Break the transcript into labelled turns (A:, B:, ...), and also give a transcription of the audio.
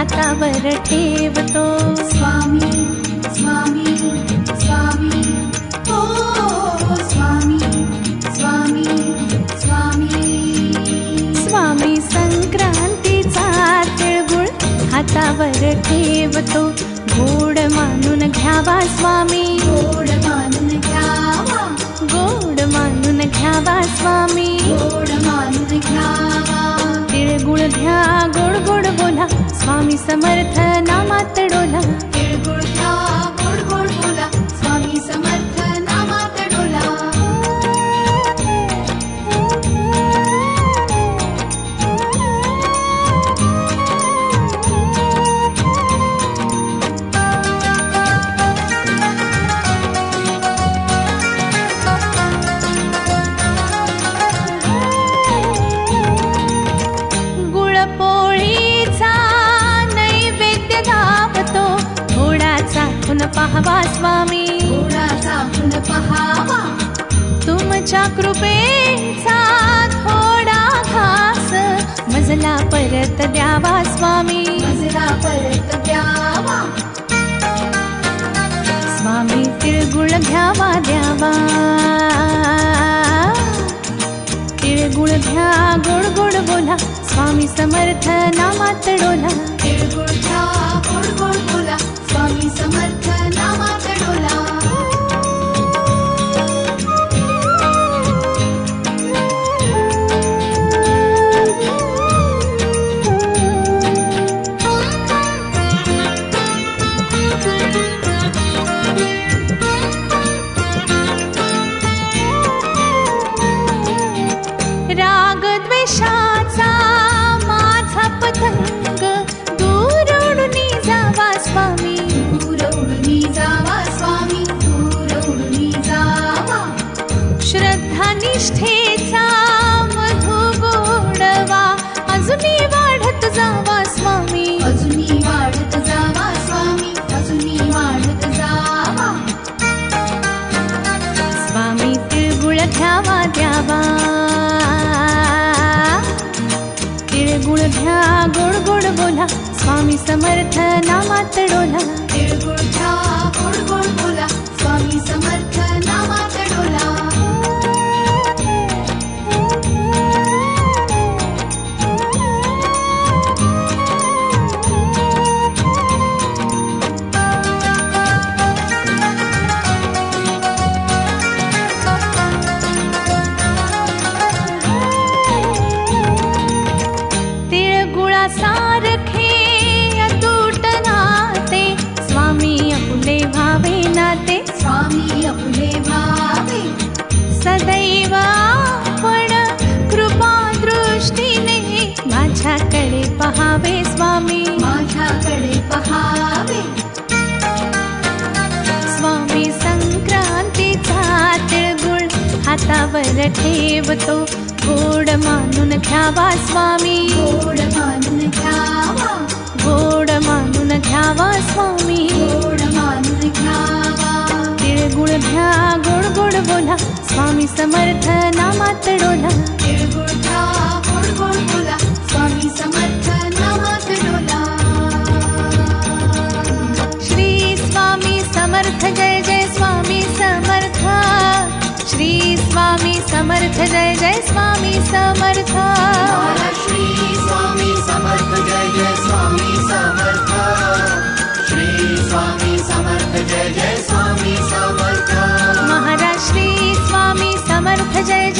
A: हातावर ठेवतो.
B: स्वामी स्वामी स्वामी. ओ स्वामी स्वामी स्वामी.
A: स्वामी संक्रांतीचा तिळगुळ हातावर ठेवतो. गोड मानून घ्यावा स्वामी.
B: गोड मानून घ्यावा.
A: गोड मानून घ्यावा स्वामी.
B: गोड मानून घ्यावा.
A: तिळगुळ घ्या गोड गोड स्वामी समर्थ पाहवा स्वामी.
B: पहावा.
A: तुमच्या कृपेचा थोडा घास मजला परत द्यावा स्वामी.
B: मजला परत द्यावा.
A: स्वामी तिळगुळ घ्यावा द्यावा. तिळगुळ घ्या गोड गोड बोला. स्वामी समर्थ नामात डोला.
B: तिळगुळ घ्या गोड गोड बोला. स्वामी समर्थ
A: गोड गोड बोला स्वामी समर्थ नामात डोला हातावर ठेवतो गोड मानून घ्यावा स्वामी.
B: गोड मानून घ्यावा.
A: गोड मानून घ्यावा स्वामी.
B: गोड मानून घ्यावा.
A: तिळगुळ घ्या गोड गोड बोला. स्वामी समर्थ नामात डोला.
B: तिळगुळ घ्या गोड गोड बोला
A: स्वामी समर्थ जय जय स्वामी समर्थ।
C: श्री स्वामी समर्थ जय जय स्वामी समर्थ। श्री स्वामी समर्थ जय जय स्वामी समर्थ।
A: महाराज श्री स्वामी समर्थ जय